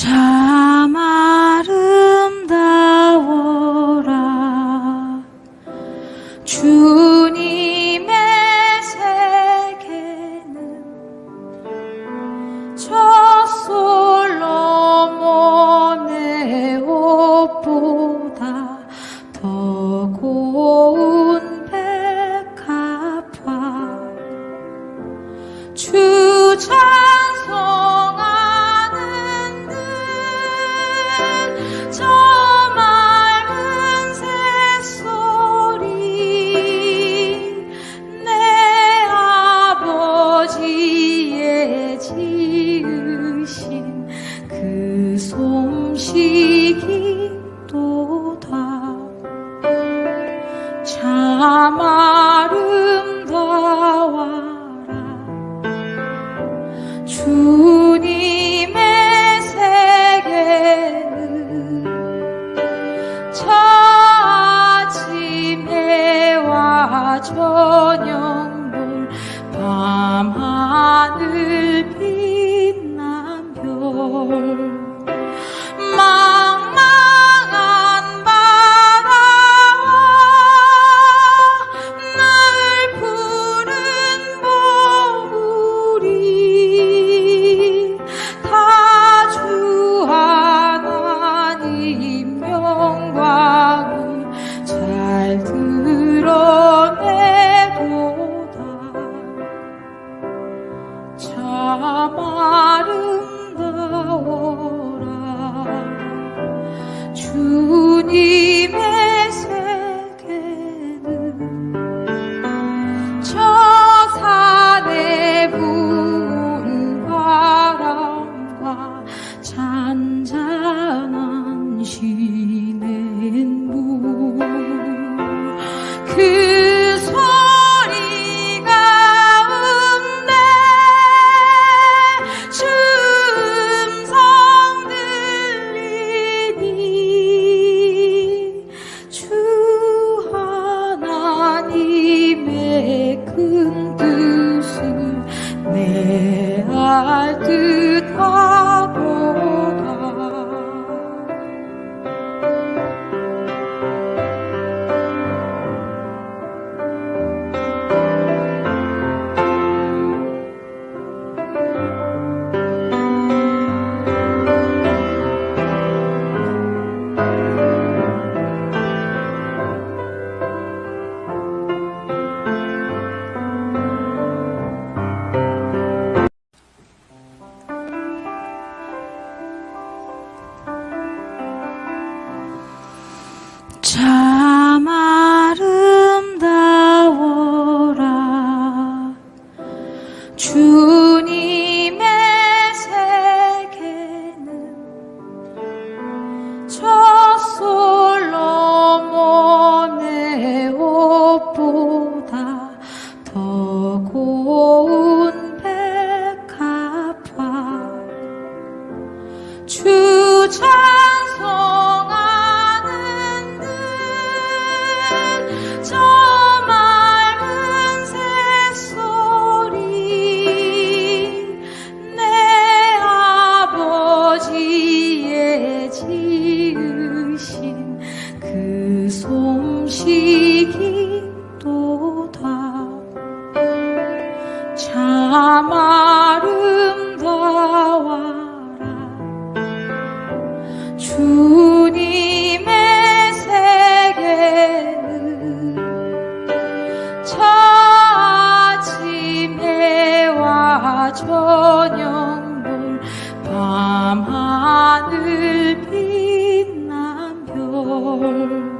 Ciao. Mama. 힘의 큰 뜻을 내 알 듯한 true. 참 아름다워라. 주님의 세계는 저 아침에와 저녁물 밤하늘 빛난 별.